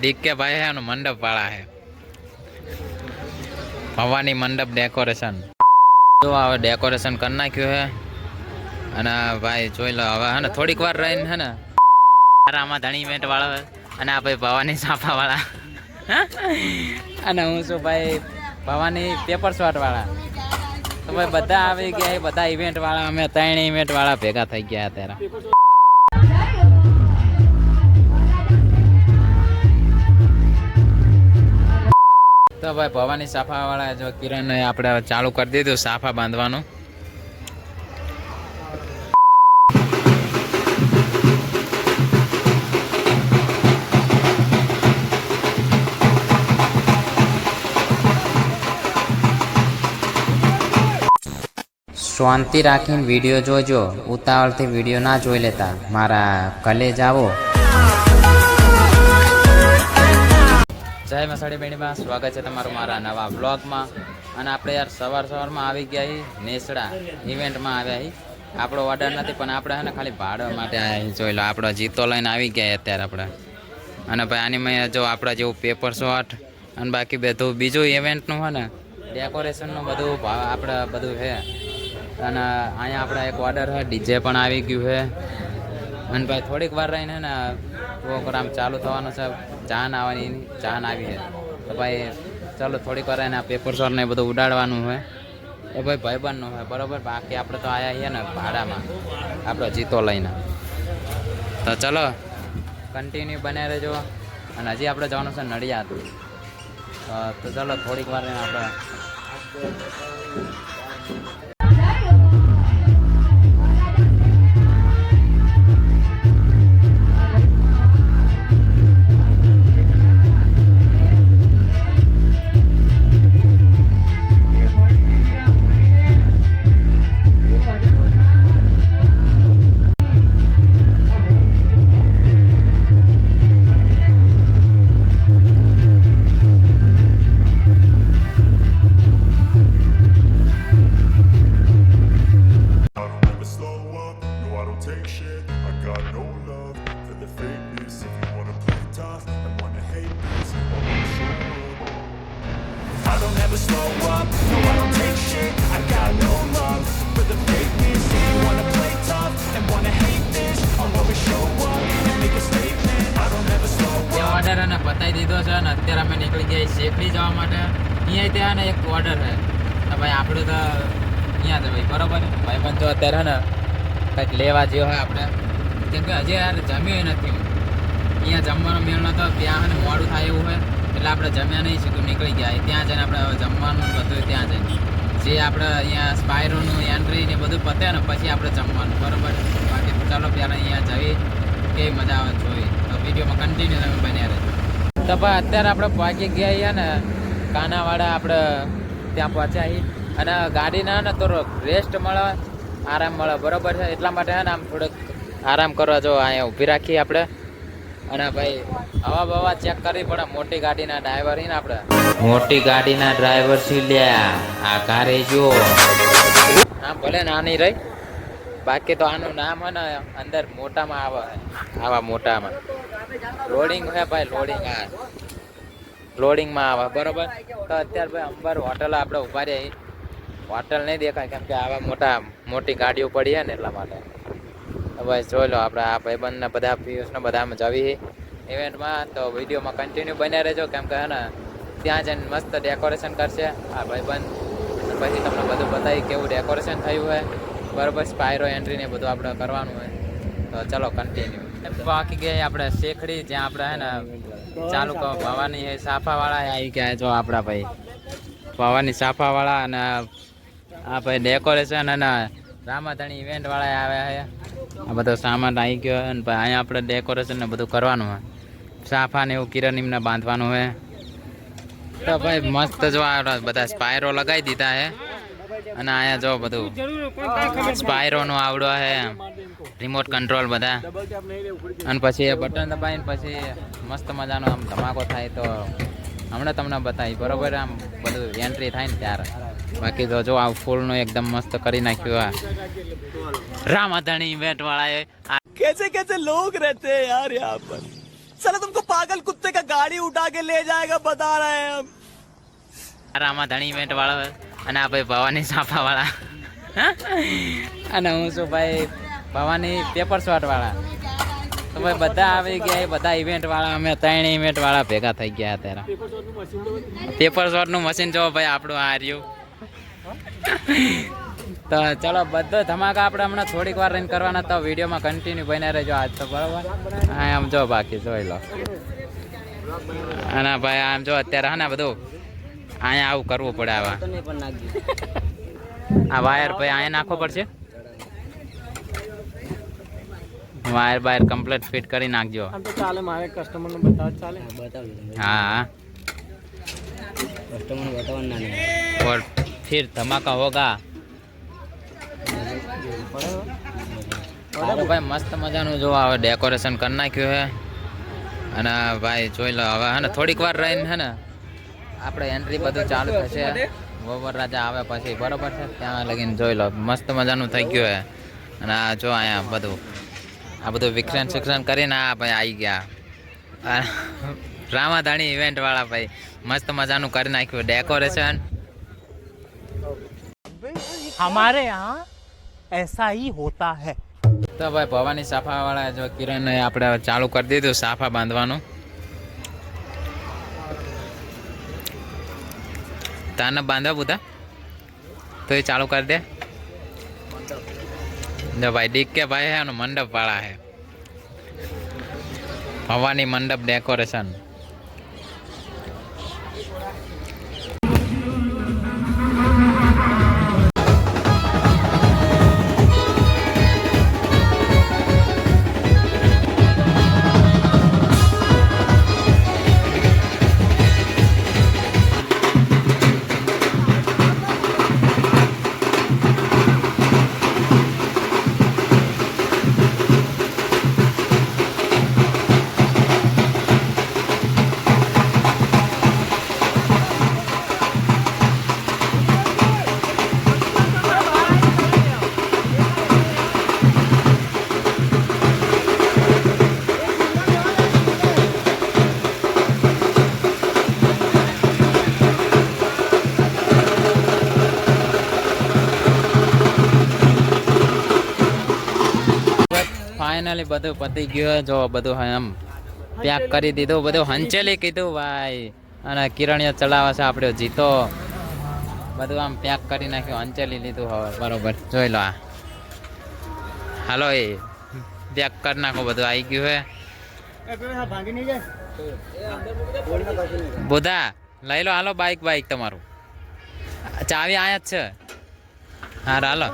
Decay ભાઈ હે મંડપ વાળા હે. ભવાની મંડપ ડેકોરેશન જો હવે ડેકોરેશન કરી નાખ્યું હે. અને ભાઈ જોઈ લો હવે હે ને, થોડીક વાર રહીને હે ને આમાં ધણી ઇવેન્ટ વાળો અને આ ભાઈ ભવાની સાફા વાળા અને હું છું ભાઈ ભવાની પેપર શોટ વાળા. તો ભાઈ બધા આવી ગયા બધા ઇવેન્ટ વાળા, અમે ત્રણ ઇવેન્ટ વાળા ભેગા થઈ ગયા અત્યારે. તો ભાઈ ભવાની સાફા વાળા જો કિરણ આપણે ચાલુ કરી દીધું સાફા બાંધવાનું. શાંતિ રાખીને વીડિયો જોજો. ઉતાવળથી વીડિયો ના જોઈ લેતા. મારા કલેજ આવો જય મસાડી બેડીમાં સ્વાગત છે તમારું મારા નવા બ્લોગમાં અને આપણે યાર સવાર સવારમાં આવી ગયા નેસડા ઇવેન્ટમાં આવ્યા છીએ આપણો ઓર્ડર નથી, પણ આપણે હે ને ખાલી ભાડવા માટે જોઈ લો, આપણો જીતો લઈને આવી ગયા અત્યારે આપણે. અને ભાઈ આની મેં જો આપણા જેવું પેપર શોટ અને બાકી બધું, બીજું ઇવેન્ટનું હોય ને ડેકોરેશનનું બધું આપણે બધું છે. અને અહીંયા આપણે એક ઓર્ડર છે, ડીજે પણ આવી ગયું છે. અને ભાઈ થોડીક વાર રહીને પ્રોગ્રામ ચાલુ થવાનો છે. જાન આવવાની ચાન આવી છે. તો ભાઈ, ચાલો થોડીક વાર એને પેપર શોટ ને બધું ઉડાડવાનું હોય. એ ભાઈ ભાઈબંધનું હોય, બરોબર? બાકી આપણે તો આવ્યા છીએ ને ભાડામાં. આપણો જીતો લઈને. તો ચલો કન્ટિન્યુ બને રહેજો. અને હજી આપણે જવાનું છે નડિયાદ તો ચલો થોડીક વાર એને આપણે જવા માટે. અહીંયા ત્યાં ને એક ઓર્ડર છે તો ભાઈ આપણે તો અહીંયા જ ભાઈ, બરોબર ભાઈ પણ તો અત્યારે ને, કંઈક લેવા જેવો હોય આપણે કેમ કે હજી યાર જમ્યું નથી. અહીંયા જમવાનો મેળ તો ત્યાં ને મોડું થાય એવું હોય એટલે આપણે જમ્યા નહીં, સીધું નીકળી ગયા. ત્યાં જઈને આપણે જમવાનું બધું ત્યાં જઈને. જે આપણે અહીંયા સ્પાયરોનું એન્ટ્રી ને બધું પતે ને પછી આપણે જમવાનું, બરોબર બાકી ચાલો પહેલાં અહીંયા જઈ કે મજા આવે જોઈ. તો વિડીયોમાં કન્ટિન્યુ તમે બન્યા રહેજો. તો ભાઈ અત્યારે આપણે પહોંચી ગયા છીએ ને, કાનાવાડા આપણે ત્યાં પહોંચ્યા છીએ. અને ગાડીના ને થોડો રેસ્ટ મળે, આરામ મળે, બરોબર છે? એટલા માટે ને આમ થોડોક આરામ કરવા જો અહીંયા ઊભી રાખીએ આપણે. અને ભાઈ, હવા બવા ચેક કરવી પડે, મોટી ગાડીના ડ્રાઈવર ને આપણે. મોટી ગાડીના ડ્રાઈવર સી લ્યા? આ કારે જો. હા, ભલે નાની રહી. બાકી તો આનું નામ હે ને અંદર મોટામાં આવે, આવા મોટામાં. લોડિંગ હે ભાઈ લોડિંગ આ. લોડિંગમાં આવે, બરોબર? તો અત્યારે ભાઈ અંબર હોટલ આપણે ઊભા રહી હોટલ નહીં દેખાય, કેમ કે આવા મોટા, મોટી ગાડીઓ પડી ને એટલા માટે. ભાઈ જોઈ લો આપણે આ ભાઈબંધને બધા પિયુષને બધા અમે જવી ઇવેન્ટમાં તો વિડીયોમાં કન્ટિન્યુ બન્યા રહેજો, કેમ કે હે ને, ત્યાં જઈને મસ્ત ડેકોરેશન કરશે આ ભાઈબંધ. પછી તમને બધું બતાવી કેવું ડેકોરેશન થયું હોય બરોબર સ્પાયરો એન્ટ્રી ને બધું આપણે કરવાનું હોય તો ચલો કન્ટિન્યુ બાકી ગયા આપણે શેખડી, જ્યાં આપણે હે ને ચાલુ કહો ભવાની એ સાફાવાળા આવી ગયા જો આપણા ભાઈ. ભવાની સાફાવાળા અને આ ભાઈ ડેકોરેશન અને રામાધણી ઇવેન્ટવાળા આવ્યા છે આ બધો સામાન આવી ગયો અને ભાઈ, અહીંયા આપણે ડેકોરેશન ને બધું કરવાનું હોય સાફા ને એવું કિરણ એમને બાંધવાનું હોય તો ભાઈ મસ્ત જો બધા સ્પાયરો લગાવી દીધા હે. અને અહીંયા જો બધું સ્પાયરો નો આવડો હે રિમોટ કંટ્રોલ બધા અને પછી એ બટન દબાવીને પછી મસ્ત મજાનો આમ ધમાકો થાય તો હમણાં તમને બતાવી બરોબર આમ બધું એન્ટ્રી થાય ને ત્યારે બાકી તો જો આ ફૂલનું એકદમ મસ્ત કરી નાખ્યું આ રામાધણી ઇવેન્ટ વાળાએ આ कैसे कैसे लोग रहते हैं यार यहाँ पर साला तुमको पागल कुत्ते का गाड़ी उठा के ले जाएगा बता रहे हैं हम રામા ધણી ઇવેન્ટ વાળો અને આ ભાઈ ભવાની સાફા વાળા અને હું છું ભાઈ ભવાની પેપર શોટ વાળા તો ભાઈ બધા આવી ગયા બધા ઇવેન્ટવાળા અમે ત્રણ ઇવેન્ટ વાળા ભેગા થઈ ગયા અત્યારે. પેપર શોર્ટનું મશીન જો ભાઈ, આપણું આ રહ્યું. તો ચલો, બધો ધમાકા આપણે હમણાં થોડીક વાર રહીને કરવાના, તો વિડીયોમાં કન્ટિન્યુ બન્યા રહેજો આજ તો, બરાબર? આમ જો બાકી, જોઈ લો. અને ભાઈ, આમ જો અત્યારે, હા ને બધું. અહીંયા આવું કરવું પડે આવા. આ વાયર ભાઈ અહીંયા નાખવો પડશે? વાયર બાયર કમ્પ્લીટ ફિટ કરી નાખજો. ચાલે મારે કસ્ટમરને બતાવ ચાલે. હા. કસ્ટમરને બતાવવાના નહીં. ઓર ફિર ધમાકા હોગા. ભાઈ મસ્ત મજાનું જો હવે ડેકોરેશન કરી નાખ્યું હે. અને ભાઈ જોઈ લો હવે હે ને થોડીક વાર રહીને હે ને આપણે એન્ટ્રી બધું ચાલુ થશે ગોબર રાજા આવે પછી બરોબર છે ત્યાં લગીને જોઈ લો મસ્ત મજાનું થઈ ગયું છે અને આ જો અહીંયા બધું આ બધું વિકસન શિક્ષણ કરીને આ ભાઈ આવી ગયા આ રામાધાણી ઇવેન્ટ વાળા ભાઈ મસ્ત મજાનું કરી નાખ્યું ડેકોરેશન हमारे यहाँ ऐसा ही होता है તો ભાઈ ભવાની સાફા વાળા જો કિરણ આપણે ચાલુ કરી દીધું સાફા બાંધવાનું તાને બધા તો એ ચાલુ કરી દે. જો ભાઈ ડીક કે ભાઈ હે મંડપ વાળા હે. હવાની મંડપ ડેકોરેશન ફાઇનલી બધું પતી ગયું જો બધું એમ પેક કરી દીધું બધું હંચેલી કીધું ભાઈ અને કિરણીઓ ચલાવે છે આપણે જીતો બધું આમ પેક કરી નાખ્યું હંચેલી લીધું હવે બરોબર જોઈ લો આ હાલો એ પેક કરી નાખો બધું આવી ગયું હે બુધા લઈ લો હાલો બાઈક બાઈક તમારું ચાવી આયા જ છે હા હાલો